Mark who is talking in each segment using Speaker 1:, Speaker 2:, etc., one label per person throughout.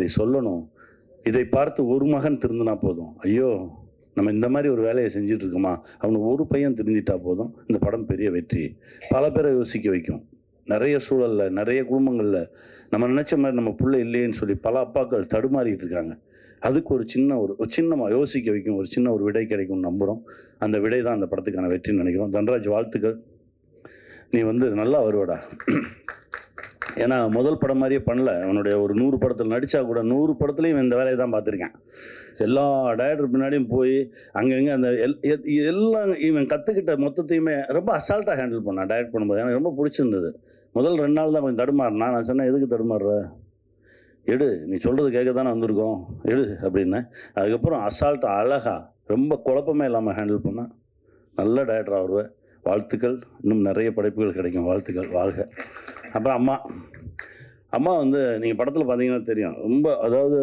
Speaker 1: இதை சொல்லணும். இதை பார்த்து ஒரு மகன் திருந்தினா போதும். ஐயோ நம்ம இந்த மாதிரி ஒரு வேலையை செஞ்சுட்டு இருக்கோமா? அவனுக்கு ஒரு பையன் திருந்திட்டா போதும். இந்த படம் பெரிய வெற்றி. பல பேரை யோசிக்க வைக்கும். நிறைய சூழலில் நிறைய குடும்பங்களில் நம்ம நினச்ச மாதிரி நம்ம பிள்ளை இல்லையேன்னு சொல்லி பல அப்பாக்கள் தடுமாறிட்டு இருக்காங்க. அதுக்கு ஒரு சின்ன ஒரு ஒரு யோசிக்க வைக்கும். ஒரு சின்ன ஒரு விடை கிடைக்கும்னு நம்புகிறோம் அந்த விடை தான் அந்த படத்துக்கான வெற்றின்னு நினைக்கிறோம். தன்ராஜ் வாழ்த்துக்கள். நீ வந்து நல்லா வருவடா. ஏன்னா முதல் படம் மாதிரியே பண்ணல. அவனுடைய ஒரு நூறு படத்தில் நடித்தா கூட நூறு படத்துலையும் இந்த வேலையை தான் பார்த்துருக்கேன். எல்லா டேரக்டர் பின்னாடியும் போய் அங்கங்கே அந்த எல் எல்லாம் இவன் கற்றுக்கிட்ட மொத்தத்தையுமே ரொம்ப அசால்ட்டாக ஹேண்டில் பண்ணான் டைரக்ட் பண்ணும்போது. எனக்கு ரொம்ப பிடிச்சிருந்தது. முதல் ரெண்டு நாள் தான் கொஞ்சம் தடுமாறினா நான் சொன்னேன் எதுக்கு தடுமாறுற? எடு நீ சொல்கிறது கேட்க தானே வந்திருக்கோம். எடு அப்படின்னு அதுக்கப்புறம் அசால்ட்டாக அழகா ரொம்ப குழப்பமே இல்லாமல் ஹேண்டில் பண்ணான். நல்ல டேரக்டர் வருவேன் வாழ்த்துக்கள். இன்னும் நிறைய படைப்புகள் கிடைக்கும். வாழ்த்துக்கள். வாழ்க. அப்புறம் அம்மா அம்மா வந்து நீங்கள் படத்தில் பார்த்தீங்கன்னா தெரியும். ரொம்ப அதாவது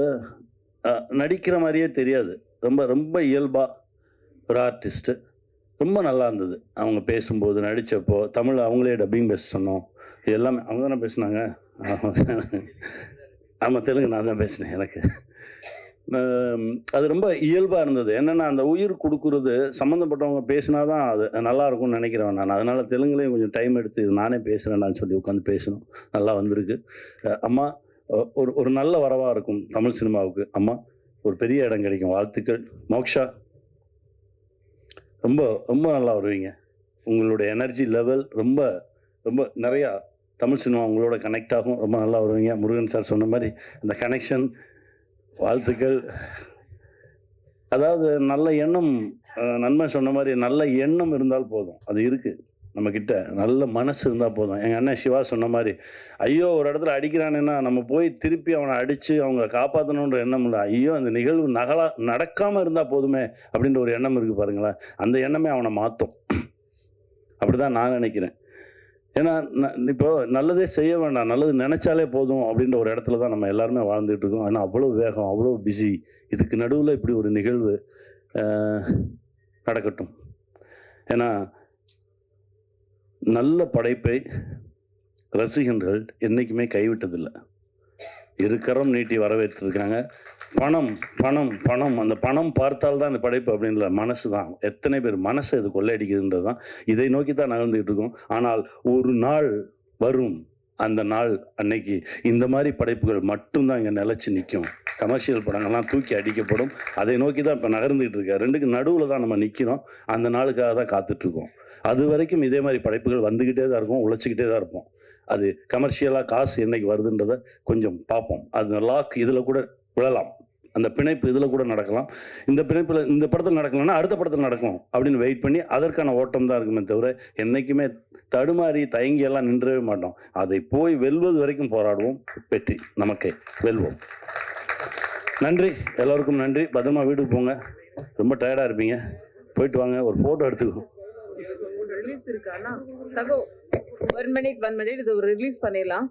Speaker 1: நடிக்கிற மாதிரியே தெரியாது. ரொம்ப ரொம்ப இயல்பாக ஒரு ஆர்டிஸ்ட்டு ரொம்ப நல்லா இருந்தது. அவங்க பேசும்போது நடித்தப்போ தமிழ் அவங்களே டப்பிங் பேச சொன்னோம். இது எல்லாமே அவங்க தானே பேசுனாங்க? ஆமாம் தெலுங்கு நான் தான் பேசினேன் எனக்கு. அது ரொம்ப இயல்பாக இருந்தது. என்னென்னா அந்த உயிர் கொடுக்குறது சம்மந்தப்பட்டவங்க பேசினா தான் அது நல்லா இருக்கும்னு நினைக்கிறேன் நான். அதனால் தெலுங்குலேயும் கொஞ்சம் டைம் எடுத்து இது நானே பேசுகிறேன்னு சொல்லி உட்காந்து பேசணும். நல்லா வந்திருக்கு. அம்மா ஒரு ஒரு நல்ல வரவாக இருக்கும் தமிழ் சினிமாவுக்கு. அம்மா ஒரு பெரிய இடம் கிடைக்கும். வாழ்த்துக்கள். மோக்ஷா ரொம்ப ரொம்ப நல்லா வருவீங்க. உங்களுடைய எனர்ஜி லெவல் ரொம்ப ரொம்ப நிறையா தமிழ் சினிமா உங்களோட கனெக்ட் ஆகும். ரொம்ப நல்லா வருவீங்க. முருகன் சார் சொன்ன மாதிரி அந்த கனெக்ஷன் வாழ்த்துக்கள். அதாவது நல்ல எண்ணம் நன்மை சொன்ன மாதிரி நல்ல எண்ணம் இருந்தால் போதும். அது இருக்கு. நம்ம கிட்ட நல்ல மனசு இருந்தால் போதும். எங்கள் அண்ணன் சிவா சொன்ன மாதிரி ஐயோ ஒரு இடத்துல அடிக்கிறானுன்னா நம்ம போய் திருப்பி அவனை அடித்து அவங்க காப்பாற்றணுன்ற எண்ணம் இல்லை. ஐயோ அந்த நிகழ்வு நகலா நடக்காமல் இருந்தால் போதுமே அப்படின்ற ஒரு எண்ணம் இருக்குது பாருங்களேன். அந்த எண்ணமே அவனை மாற்றும் அப்படிதான் நான் நினைக்கிறேன். ஏன்னா ந- இப்போ நல்லதே செய்ய வேண்டாம் நல்லது நினைச்சாலே போதும் அப்படின்ற ஒரு இடத்துல தான் நம்ம எல்லாருமே வாழ்ந்துட்டு இருக்கோம். ஆனால் அவ்வளோ வேகம் அவ்வளோ பிஸி இதுக்கு நடுவில் இப்படி ஒரு நிகழ்வு நடக்கட்டும். ஏன்னா நல்ல படைப்பை ரசிகர்கள் என்றைக்குமே கைவிட்டதில்லை. இருக்கிறோம் நீட்டி வரவேற்றிருக்காங்க. பணம் பணம் பணம். அந்த பணம் பார்த்தால் தான் இந்த படைப்பு அப்படின்ல மனசு தான். எத்தனை பேர் மனசை இது கொள்ளையடிக்குதுன்றது தான். இதை நோக்கி தான் நகர்ந்துகிட்டு இருக்கோம். ஆனால் ஒரு நாள் வரும். அந்த நாள் அன்னைக்கு இந்த மாதிரி படைப்புகள் மட்டும்தான் இங்கே நிலச்சி நிற்கும். கமர்ஷியல் படங்கள்லாம் தூக்கி அடிக்கப்படும். அதை நோக்கி தான் இப்போ நகர்ந்துகிட்டு இருக்கேன் ரெண்டுக்கு நடுவில் தான் நம்ம நிற்கிறோம் அந்த நாளுக்காக தான் காத்துட்ருக்கோம் அது வரைக்கும் இதே மாதிரி படைப்புகள் வந்துக்கிட்டே தான் இருக்கும் உழைச்சிக்கிட்டே தான் இருப்போம். அது கமர்ஷியலாக காசு என்னைக்கு வருதுன்றதை கொஞ்சம் பார்ப்போம். அது லாக் இதில் கூட விழலாம். அந்த பிணைப்பு இதில் கூட நடக்கலாம். இந்த பிணைப்பில் இந்த படத்தில் நடக்கலன்னா அடுத்த படத்தில் நடக்கும் அப்படின்னு வெயிட் பண்ணி அதற்கான ஓட்டம் தான் இருக்குமே தவிர என்றைக்குமே தடுமாறி தயங்கி எல்லாம் நின்றவே மாட்டோம். அதை போய் வெல்வது வரைக்கும் போராடுவோம். வெற்றி. நமக்கே. வெல்வோம். நன்றி. எல்லோருக்கும் நன்றி. பத்திரமா வீட்டுக்கு போங்க. ரொம்ப டயர்டாக இருப்பீங்க. போயிட்டு வாங்க. ஒரு ஃபோட்டோ எடுத்துக்கோ.
Speaker 2: Release one minute one minute இது ரிலீஸ் பண்ணிடலாம்.